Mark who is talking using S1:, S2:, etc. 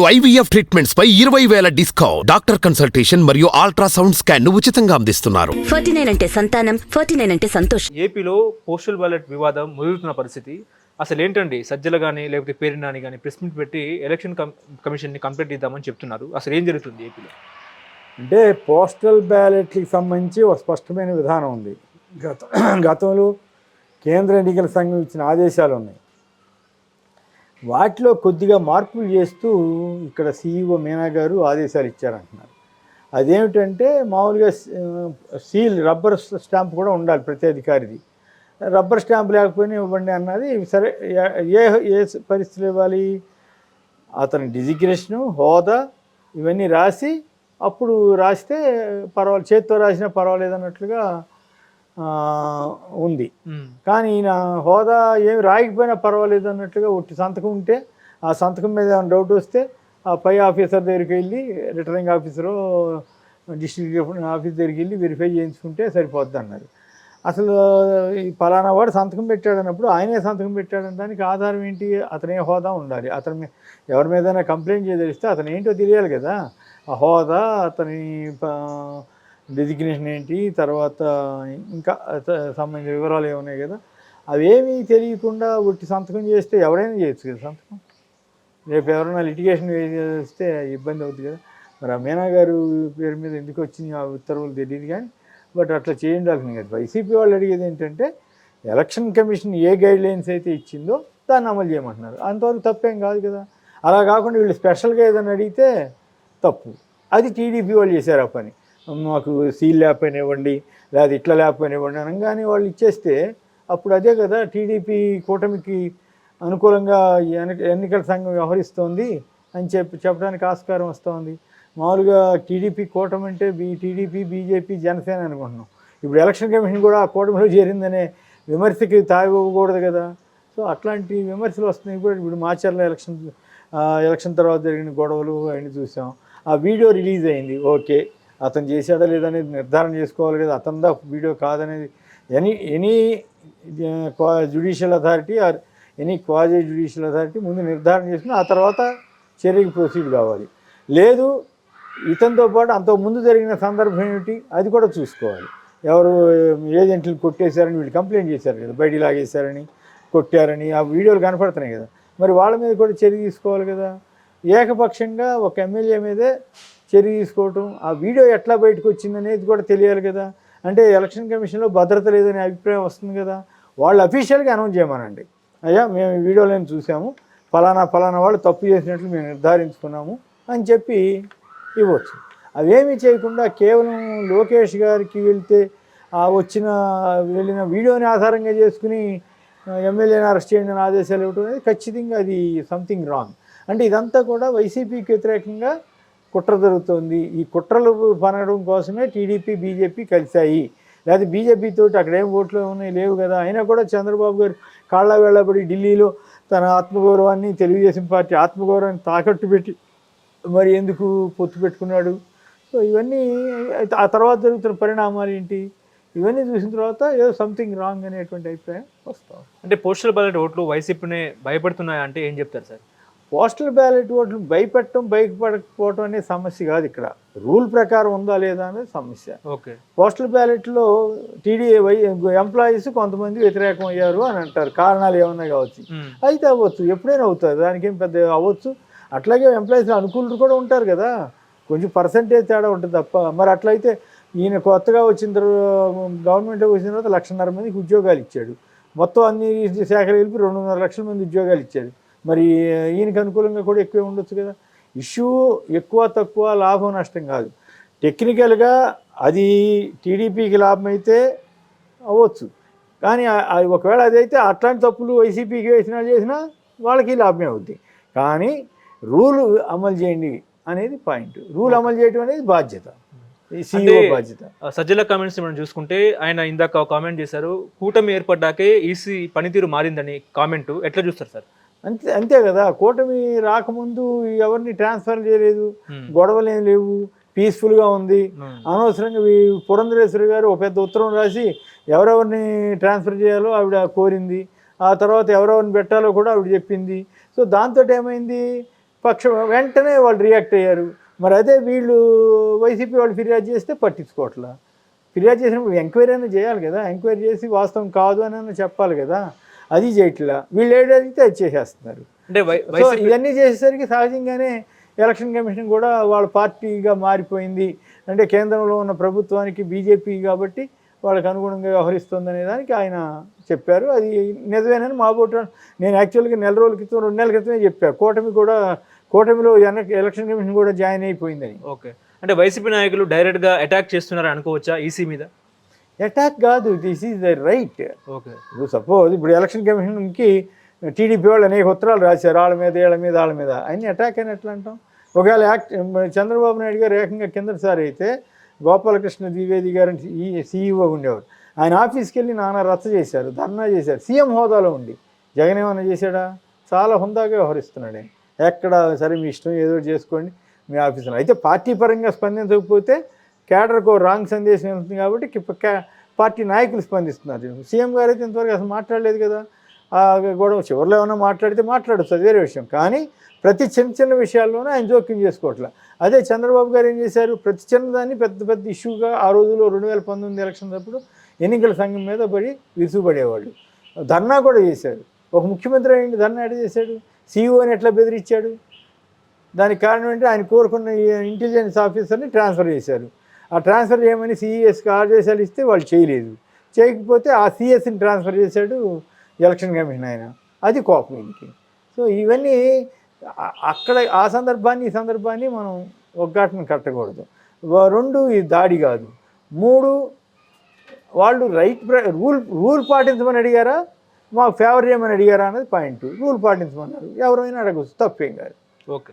S1: IVF treatments పై ఇరవై వేల డిస్కౌంట్. డాక్టర్ కన్సల్టేషన్ మరియు అల్ట్రాసౌండ్ స్కాన్ను ఉచితంగా అందిస్తున్నారు.
S2: ఫార్టీ నైన్ అంటే సంతానం ఫార్టీ నైన్ అంటే సంతోషం.
S3: ఏపీలో పోస్టల్ బ్యాలెట్ వివాదం ముదురుతున్న పరిస్థితి. అసలు ఏంటండి? సజ్జల కానీ లేకపోతే పేరు నాని కానీ ప్రెస్ మీట్ పెట్టి ఎలక్షన్ కమ్ కమిషన్ని కంప్లైంట్ ఇద్దామని చెప్తున్నారు. అసలు ఏం జరుగుతుంది ఏపీలో?
S4: అంటే పోస్టల్ బ్యాలెట్కి సంబంధించి ఒక స్పష్టమైన విధానం ఉంది. గత గతంలో కేంద్ర ఎన్నికల సంఘం ఇచ్చిన ఆదేశాలు ఉన్నాయి. వాటిలో కొద్దిగా మార్పులు చేస్తూ ఇక్కడ సీఈఓ మీనా గారు ఆదేశాలు ఇచ్చారంటున్నారు. అదేమిటంటే మామూలుగా సీల్ రబ్బర్ స్టాంప్ కూడా ఉండాలి ప్రతి అధికారిది. రబ్బర్ స్టాంప్ లేకపోయినా ఇవ్వండి అన్నది సరే ఏ- ఏ పరిస్థితులు ఇవ్వాలి? అతని డిజిగ్నేషను హోదా ఇవన్నీ రాసి అప్పుడు రాస్తే పర్వాలేదు చేత్తో రాసినా పర్వాలేదు అన్నట్లుగా ఉంది. కానీ ఈయన హోదా ఏమి రాయకపోయినా పర్వాలేదు అన్నట్లుగా ఒట్టి సంతకం ఉంటే ఆ సంతకం మీద ఏమైనా డౌట్ వస్తే ఆ పై ఆఫీసర్ దగ్గరికి వెళ్ళి రిటర్నింగ్ ఆఫీసరు డిస్ట్రిక్ట్ ఆఫీస్ దగ్గరికి వెళ్ళి వెరిఫై చేయించుకుంటే సరిపోద్ది అన్నారు అసలు ఈ పలానా వాడు సంతకం పెట్టాడు అన్నప్పుడు ఆయనే సంతకం పెట్టాడని దానికి ఆధారం ఏంటి? అతనే హోదా ఉండాలి. అతని ఎవరి మీదైనా కంప్లైంట్ చేయదలిస్తే అతను ఏంటో తెలియాలి కదా. ఆ హోదా అతని డెసిగ్నేషన్ ఏంటి? తర్వాత ఇంకా సంబంధించిన వివరాలు ఏమున్నాయి కదా? అవేమీ తెలియకుండా ఒట్టి సంతకం చేస్తే ఎవరైనా చేయొచ్చు కదా సంతకం? రేపు ఎవరైనా లిటిగేషన్ చేస్తే ఇబ్బంది అవుతుంది కదా? మరి ఆ మీనా గారు పేరు మీద ఎందుకు వచ్చింది ఆ ఉత్తర్వులు తెలియదు కానీ బట్ అట్లా చేయండాల్సింది కదా వైసీపీ వాళ్ళు అడిగేది ఏంటంటే ఎలక్షన్ కమిషన్ ఏ గైడ్ లైన్స్ అయితే ఇచ్చిందో దాన్ని అమలు చేయమంటున్నారు. అంతవరకు తప్పేం కాదు కదా? అలా కాకుండా వీళ్ళు స్పెషల్గా ఏదైనా అడిగితే తప్పు. అది టీడీపీ వాళ్ళు చేశారు ఆ పని. మాకు సీల్ లేకపోయినివ్వండి లేదా ఇట్లా లేకపోయినివ్వండి అనగానే వాళ్ళు ఇచ్చేస్తే అప్పుడు అదే కదా టీడీపీ కూటమికి అనుకూలంగా ఎన్ని- ఎన్నికల సంఘం వ్యవహరిస్తోంది అని చెప్పి చెప్పడానికి ఆస్కారం వస్తోంది. మామూలుగా టీడీపీ కూటమి అంటే బీ టీడీపీ బీజేపీ జనసేన అనుకుంటున్నాం. ఇప్పుడు ఎలక్షన్ కమిషన్ కూడా ఆ కూటమిలో చేరిందనే విమర్శకి తావివ్వకూడదు కదా. సో అట్లాంటి విమర్శలు వస్తున్నాయి కూడా. ఇప్పుడు మాచర్ల ఎలక్షన్ ఎలక్షన్ తర్వాత జరిగిన గొడవలు అవన్నీ చూసాం. ఆ వీడియో రిలీజ్ అయింది. ఓకే. అతను చేశాడా లేదనేది నిర్ధారణ చేసుకోవాలి కదా. అతనిదా వీడియో కాదనేది. Any any judicial authority or any quasi judicial authority ముందు నిర్ధారణ చేసుకుని ఆ తర్వాత చర్యకి ప్రొసీడ్ కావాలి. లేదు ఇతనితో పాటు అంతకుముందు ముందు జరిగిన సందర్భం ఏమిటి? అది కూడా చూసుకోవాలి. ఎవరు ఏజెంట్లు కొట్టేశారని వీళ్ళు కంప్లైంట్ చేశారు కదా బయటికి లాగేశారని కొట్టారని ఆ వీడియోలు కనపడుతున్నాయి కదా. మరి వాళ్ళ మీద కూడా చర్య తీసుకోవాలి కదా. ఏకపక్షంగా ఒక ఎమ్మెల్యే మీదే చర్య తీసుకోవటం ఆ వీడియో ఎట్లా బయటకు వచ్చింది అనేది కూడా తెలియాలి కదా. అంటే ఎలక్షన్ కమిషన్లో భద్రత లేదనే అభిప్రాయం వస్తుంది కదా. వాళ్ళు అఫీషియల్గా అనౌన్స్ చేయమనండి. అయ్యా మేము ఈ వీడియోలను చూసాము. ఫలానా ఫలానా వాళ్ళు తప్పు చేసినట్లు మేము నిర్ధారించుకున్నాము అని చెప్పి ఇవ్వచ్చు. అవేమీ చేయకుండా కేవలం లోకేష్ గారికి వెళ్తే ఆ వచ్చిన వెళ్ళిన వీడియోని ఆధారంగా చేసుకుని ఎమ్మెల్యేని అరెస్ట్ చేయండి అని ఆదేశాలు ఇవ్వటం అనేది ఖచ్చితంగా అది సంథింగ్ రాంగ్ అంటే ఇదంతా కూడా వైసీపీకి వ్యతిరేకంగా కుట్ర జరుగుతోంది. ఈ కుట్రలు పనడం కోసమే టీడీపీ బీజేపీ కలిశాయి. లేకపోతే బీజేపీతో తోటి అక్కడ ఏం ఓట్లు ఉన్నాయి? లేవు కదా. అయినా కూడా చంద్రబాబు గారు కాళ్ళ వేళబడి ఢిల్లీలో తన ఆత్మగౌరవాన్ని తెలుగుదేశం పార్టీ ఆత్మగౌరవాన్ని తాకట్టు పెట్టి మరి ఎందుకు పొత్తు పెట్టుకున్నాడు? సో ఇవన్నీ ఆ తర్వాత జరుగుతున్న పరిణామాలు ఏంటి? ఇవన్నీ చూసిన తర్వాత ఏదో సంథింగ్ రాంగ్ అనేటువంటి అభిప్రాయం వస్తాం
S3: అంటే పోస్టల్ బ్యాలెట్ ఓట్లు వైసీపీనే భయపడుతున్నాయంటే ఏం చెప్తారు సార్?
S4: పోస్టల్ బ్యాలెట్ ఓట్లు భయపెట్టడం బయటపడకపోవడం అనే సమస్య కాదు ఇక్కడ. రూల్ ప్రకారం ఉందా లేదా అనేది సమస్య.
S3: ఓకే.
S4: పోస్టల్ బ్యాలెట్లో టీడీ వై ఎంప్లాయీస్ కొంతమంది వ్యతిరేకం అయ్యారు అని అంటారు. కారణాలు ఏమన్నా కావచ్చు? అయితే అవ్వచ్చు. ఎప్పుడైనా అవుతుంది దానికి ఏం పెద్ద అవ్వచ్చు. అట్లాగే ఎంప్లాయీస్ అనుకూలులు కూడా ఉంటారు కదా. కొంచెం పర్సంటేజ్ తేడా ఉంటుంది తప్ప. మరి అట్లయితే ఈయన కొత్తగా వచ్చిన తర్వాత గవర్నమెంట్ వచ్చిన తర్వాత లక్షన్నర మందికి ఉద్యోగాలు ఇచ్చాడు. మొత్తం అన్ని శాఖలు కలిపి రెండున్నర లక్షల మంది ఉద్యోగాలు ఇచ్చాడు. మరి ఈయనకి అనుకూలంగా కూడా ఎక్కువే ఉండొచ్చు కదా. ఇష్యూ ఎక్కువ తక్కువ లాభం నష్టం కాదు. టెక్నికల్గా అది టీడీపీకి లాభం అయితే అవ్వచ్చు. కానీ ఒకవేళ అదైతే అట్లాంటి తప్పులు వైసీపీకి వేసినా చేసినా వాళ్ళకి లాభమే అవుద్ది. కానీ రూల్ అమలు చేయండి అనేది పాయింట్. రూల్ అమలు చేయడం అనేది బాధ్యత. బాధ్యత.
S3: సజ్జల కామెంట్స్ మనం చూసుకుంటే ఆయన ఇందాక కామెంట్ చేశారు కూటమి ఏర్పడ్డాకే ఈసీ పనితీరు మారిందని కామెంట్. ఎట్లా చూస్తారు సార్?
S4: అంతే అంతే కదా. కూటమి రాకముందు ఎవరిని ట్రాన్స్ఫర్ చేయలేదు. గొడవలు ఏం లేవు. పీస్ఫుల్గా ఉంది. అనవసరంగా పురంధరేశ్వరి గారు ఒక పెద్ద ఉత్తరం రాసి ఎవరెవరిని ట్రాన్స్ఫర్ చేయాలో ఆవిడ కోరింది. ఆ తర్వాత ఎవరెవరిని పెట్టాలో కూడా ఆవిడ చెప్పింది. సో దాంతో ఏమైంది? పక్షం వెంటనే వాళ్ళు రియాక్ట్ అయ్యారు. మరి అదే వీళ్ళు వైసీపీ వాళ్ళు ఫిర్యాదు చేస్తే పట్టించుకోవట్లా. ఫిర్యాదు చేసినప్పుడు ఎంక్వైరీ అయినా చేయాలి కదా. ఎంక్వైరీ చేసి వాస్తవం కాదు అని చెప్పాలి కదా. అది చేయట్లా. వీళ్ళు ఏదైతే అది చేసేస్తున్నారు.
S3: అంటే
S4: సో ఇవన్నీ చేసేసరికి సహజంగానే ఎలక్షన్ కమిషన్ కూడా వాళ్ళ పార్టీగా మారిపోయింది. అంటే కేంద్రంలో ఉన్న ప్రభుత్వానికి బీజేపీ కాబట్టి వాళ్ళకి అనుగుణంగా వ్యవహరిస్తుంది అనే దానికి ఆయన చెప్పారు. అది నిజమేనని మా బోట నేను యాక్చువల్గా నెల రోజుల క్రితం రెండు నెలల క్రితమే చెప్పాను కూటమి కూడా కూటమిలో ఎలక్షన్ కమిషన్ కూడా జాయిన్ అయిపోయిందని.
S3: ఓకే. అంటే వైసీపీ నాయకులు డైరెక్ట్గా అటాక్ చేస్తున్నారని అనుకోవచ్చా ఈసీ మీద?
S4: అటాక్ కాదు. This is the right
S3: okay
S4: ఇప్పుడు సపోజ్ ఇప్పుడు ఎలక్షన్ కమిషన్కి టీడీపీ వాళ్ళు అనేక ఉత్తరాలు రాశారు. వాళ్ళ మీద వీళ్ళ మీద వాళ్ళ మీద. అన్ని అటాక్ అని ఎట్లా అంటాం. ఒకవేళ యాక్ట్ చంద్రబాబు నాయుడు గారు ఏకంగా కిందసారి అయితే గోపాలకృష్ణ ద్వివేది గారు ఈ సీఈఓ ఉండేవారు. ఆయన ఆఫీస్కి వెళ్ళి నానా రచ్చ చేశారు. ధర్నా చేశారు. సీఎం హోదాలో ఉండి. జగన్ ఏమైనా చేశాడా? చాలా హుందాగా వ్యవహరిస్తున్నాడు ఎక్కడ సరే మీ ఇష్టం ఏదో చేసుకోండి మీ ఆఫీసులో. అయితే పార్టీ పరంగా స్పందించకపోతే కేడర్కు రాంగ్ సందేశం వెళ్తుంది కాబట్టి పార్టీ నాయకులు స్పందిస్తున్నారు. సీఎం గారు అయితే ఇంతవరకు అసలు మాట్లాడలేదు కదా. ఆ గొడవ చివరిలో ఏమైనా మాట్లాడితే మాట్లాడచ్చు అది వేరే విషయం. కానీ ప్రతి చిన్న చిన్న విషయాల్లోనూ ఆయన జోక్యం చేసుకోవట్లే. అదే చంద్రబాబు గారు ఏం చేశారు? ప్రతి చిన్నదాన్ని పెద్ద పెద్ద ఇష్యూగా ఆ రోజుల్లో రెండు వేల పంతొమ్మిది ఎలక్షన్స్ అప్పుడు ఎన్నికల సంఘం మీద పడి విరుచుపడేవాళ్ళు ధర్నా కూడా చేశారు. ఒక ముఖ్యమంత్రి అయ్యింది ధర్నా ఎట్లా చేశాడు? సీఈఓని ఎట్లా బెదిరించాడు? దానికి కారణం ఏంటంటే ఆయన కోరుకున్న ఈ ఇంటెలిజెన్స్ ఆఫీసర్ని ట్రాన్స్ఫర్ చేశారు. ఆ ట్రాన్స్ఫర్ చేయమని సిఈఎస్కి ఆదేశాలు ఇస్తే వాళ్ళు చేయలేదు. చేయకపోతే ఆ సిఎస్ని ట్రాన్స్ఫర్ చేశాడు ఎలక్షన్ కమిషన్ ఆయన. అది కోపం ఈయనకి సో ఇవన్నీ అక్కడ ఆ సందర్భాన్ని ఈ సందర్భాన్ని మనం ఒగ్గాటను కట్టకూడదు. రెండు ఈ దాడి కాదు. మూడు వాళ్ళు రైట్ రూల్ రూల్ పాటించమని అడిగారా? మాకు ఫేవర్ చేయమని అడిగారా అనేది పాయింట్. రూల్ పాటించమన్నారు. ఎవరైనా అడగచ్చు. తప్పేం కాదు.
S3: ఓకే.